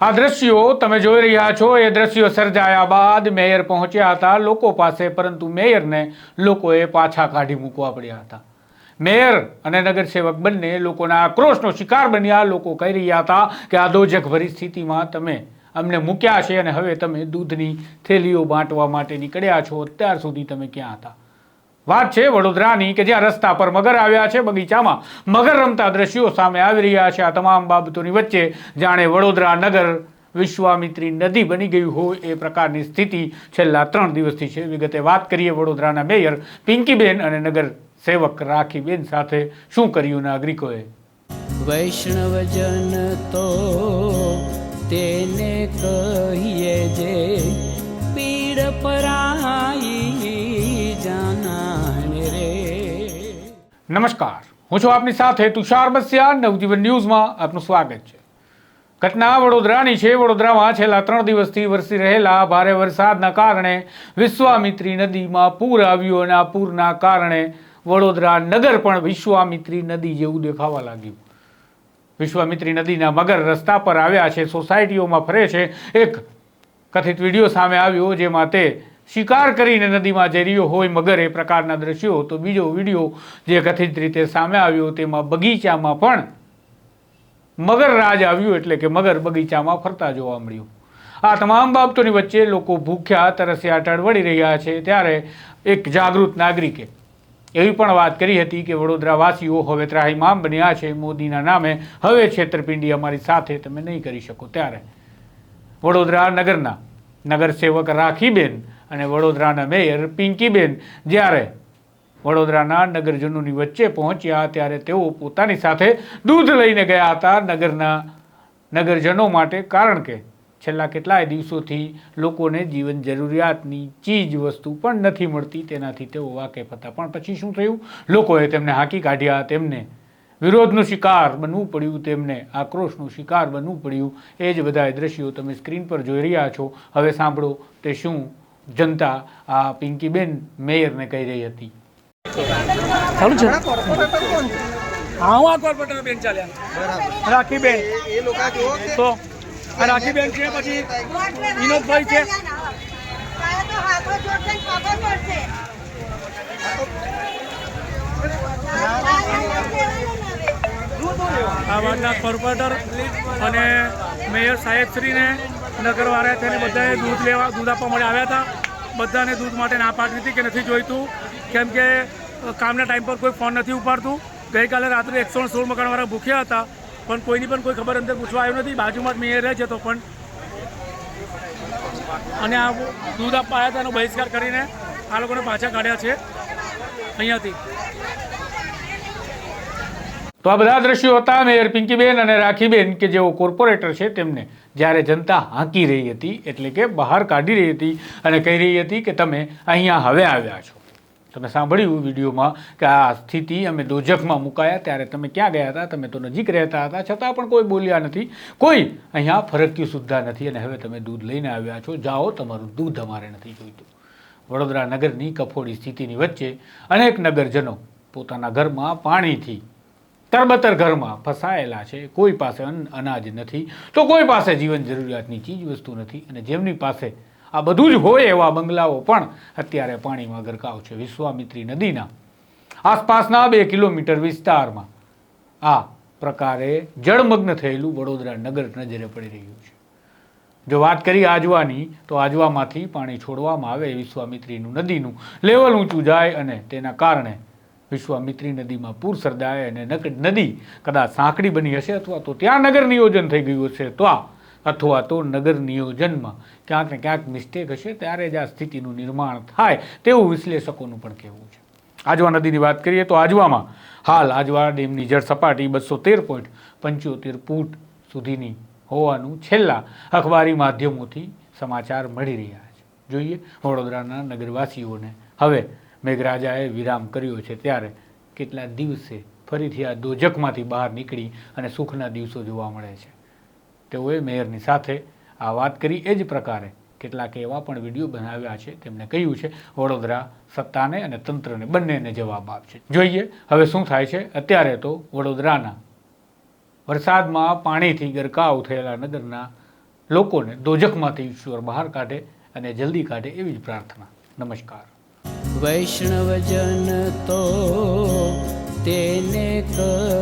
આ દ્રશ્યો તમે જોઈ રહ્યા છો, એ દ્રશ્યો સર્જાયા બાદ મેયર પહોંચ્યા હતા લોકો પાસે, પરંતુ મેયરને લોકોએ પાછા કાઢી મૂકવા પડ્યા હતા. મેયર અને નગરસેવક બંને લોકોના આક્રોશનો શિકાર બન્યા. લોકો કહી રહ્યા હતા કે આ દોજક ભરી સ્થિતિમાં તમે અમને મૂક્યા છે અને હવે તમે દૂધની થેલીઓ બાંટવા માટે નીકળ્યા છો. અત્યાર સુધી તમે ક્યાં હતા? વાત છે વડોદરાની કે જ્યાં રસ્તા પર મગર આવ્યા છે, બગીચામાં મગર રમતા દ્રશ્યો સામે આવી રહ્યા છે. આ તમામ બાબતોની વચ્ચે જાણે વડોદરા નગર વિશ્વામિત્રી નદી બની ગયું હોય એ પ્રકારની સ્થિતિ છેલ્લા ત્રણ દિવસથી છે. વિગતે વાત કરીએ વડોદરાના મેયર પિંકીબેન અને નગર સેવક રાખીબેન સાથે. શું કર્યું નાગરિકોએ? વૈષ્ણવજન તો તેને કહીએ જે પીડ પરાઈ નમસ્કાર. હું છું આપની સાથે તુષાર બસિયા. નવજીવન ન્યૂઝમાં આપનું સ્વાગત છે. ઘટના વડોદરાની છે. વડોદરામાં છેલ્લા ત્રણ દિવસથી વરસી રહેલા ભારે વરસાદના કારણે વિશ્વામિત્રી નદીમાં પૂર આવ્યું અને આ પૂરના કારણે વડોદરા નગર પણ વિશ્વામિત્રી નદી જેવું દેખાવા લાગ્યું. વિશ્વામિત્રી નદીના મગર રસ્તા પર આવ્યા છે. સોસાયટીઓમાં ફરે છે. એક કથિત વીડિયો સામે આવ્યો, જેમાં તે શિકાર કરીને નદીમાં જઈ રહ્યો હોય મગર એ પ્રકારના દ્રશ્યો, તો બીજો વીડિયો જે કથિત રીતે સામે આવ્યો તેમાં બગીચામાં પણ મગર રાજ આવ્યું એટલે કે મગર બગીચામાં ફરતા જોવા મળ્યું. આ તમામ બાબતોની વચ્ચે લોકો ભૂખ્યા, તરસ્યા ટળવળી રહ્યા છે. ત્યારે એક જાગૃત નાગરિકે એવી પણ વાત કરી હતી કે વડોદરાવાસીઓ હવે ત્રાહીમામ બન્યા છે. મોદીના નામે હવે છેતરપિંડી અમારી સાથે તમે નહીં કરી શકો. ત્યારે વડોદરા નગરના નગરસેવક રાખીબેન અને વડોદરાના મેયર પિંકીબેન. જ્યારે વડોદરાના નગરજનોની વચ્ચે પહોંચ્યા, ત્યારે તેઓ પોતાની સાથે દૂધ લઈને ગયા હતા નગરના નગરજનો માટે. કારણ કે છેલ્લા કેટલાય દિવસોથી લોકોને જીવન જરૂરિયાતની ચીજ વસ્તુ પણ નથી મળતી. તેનાથી તેઓ વાકેફ હતા. પણ પછી શું થયું? લોકોએ તેમને હાંકી કાઢ્યા. તેમને વિરોધનો શિકાર બનવું પડ્યું. તેમને આક્રોશનું શિકાર બનવું પડ્યું. એ જ બધા દ્રશ્યો તમે સ્ક્રીન પર જોઈ રહ્યા છો. હવે સાંભળો તે શું જનતા આ પિંકીબેન મેયરને કહી રહી હતી. ચાલુ છે હા હું આ કોર્પોરેટર બેન ચાલ્યા. રાખીબેન. તો આ રાખીબેન છે પછી વિનોદભાઈ છે. આ વાતના કોર્પોરેટર અને મેયર સાહેબશ્રીને નગરવાળા તેને બધાએ દૂધ લેવા દૂધ આપવા માટે આવ્યા હતા. બધાને દૂધ માટે ના પાડી હતી કે નથી જોઈતું. કેમ કે કામના ટાઈમ પર કોઈ ફોન નથી ઉપાડતું. ગઈકાલે રાત્રે એકસો સોળ મકાનવાળા ભૂખ્યા હતા. પણ કોઈની પણ કોઈ ખબર અંદર પૂછવા આવ્યું નથી. બાજુમાં મેયર રહે છે તો પણ. અને આ દૂધ આપવા આવ્યા હતા એનો બહિષ્કાર કરીને આ લોકોને પાછા કાઢ્યા છે અહીંયાથી. તો આ બધા દ્રશ્યો હતા મેયર પિંકીબેન અને રાખીબેન, કે જેઓ કોર્પોરેટર છે તેમને. જ્યારે જનતા હાંકી રહી હતી, એટલે કે બહાર કાઢી રહી હતી અને કહી રહી હતી કે તમે અહીંયા હવે આવ્યા છો. તમે સાંભળ્યું વિડીયોમાં કે આ સ્થિતિ અમે દોજખમાં મુકાયા, ત્યારે તમે ક્યાં ગયા હતા? તમે તો નજીક રહેતા હતા, છતાં પણ કોઈ બોલ્યા નથી. કોઈ અહીંયા ફરક્યું સુદ્ધા નથી અને હવે તમે દૂધ લઈને આવ્યા છો. જાઓ, તમારું દૂધ અમારે નથી જોઈતું. વડોદરા નગરની કફોડી સ્થિતિની વચ્ચે અનેક નગરજનો પોતાના ઘરમાં પાણીથી તરબતર ઘરમાં ફસાયેલા છે, કોઈ પાસે અનાજ નથી, તો કોઈ પાસે જીવન જરૂરિયાતની ચીજ વસ્તુ નથી અને જેમની પાસે આ બધું જ હોય એવા બંગલાઓ પણ અત્યારે પાણીમાં ગરકાવ છે. વિશ્વામિત્રી નદીના આસપાસના બે કિલોમીટર વિસ્તારમાં આ પ્રકારે જળમગ્ન થયેલું વડોદરા નગર નજરે પડી રહ્યું છે. જો વાત કરી આજવાની, તો આજવામાંથી પાણી છોડવામાં આવે વિશ્વામિત્રીનું નદીનું લેવલ ઊંચું જાય અને તેના કારણે વિશ્વામિત્રી નદીમાં પૂર સર્જાય અને નદી કદાચ સાંકડી બની હશે અથવા તો ત્યાં નગર નિયોજન થઈ ગયું હશે, તો આ, અથવા તો નગર નિયોજનમાં ક્યાંક ને ક્યાંક મિસ્ટેક હશે, ત્યારે જ આ સ્થિતિનું નિર્માણ થાય તેવું વિશ્લેષકોનું પણ કહેવું છે. આજવા નદીની વાત કરીએ તો આજવામાં હાલ આજવા ડેમની જળ સપાટી બસો તેર પોઈન્ટ પંચોતેર ફૂટ સુધીની હોવાનું છેલ્લા અખબારી માધ્યમોથી સમાચાર મળી રહ્યા છે. જોઈએ વડોદરાના નગરવાસીઓને. હવે મેઘરાજાએ વિરામ કર્યો છે ત્યારે કેટલા દિવસે ફરીથી આ દોજકમાંથી બહાર નીકળી અને સુખના દિવસો જોવા મળે છે. તેઓએ મેયરની સાથે આ વાત કરી એ જ પ્રકારે કેટલાક એવા પણ વીડિયો બનાવ્યા છે. તેમણે કહ્યું છે, વડોદરા સત્તાને અને તંત્રને બંનેને જવાબ આપશે. જોઈએ હવે શું થાય છે. અત્યારે તો વડોદરાના વરસાદમાં પાણીથી ગરકાવ થયેલા નગરના લોકોને દોજખમાંથી ઈશ્વર બહાર કાઢે અને જલ્દી કાઢે એવી જ પ્રાર્થના. નમસ્કાર. વૈષ્ણવજન તો તેને કહીએ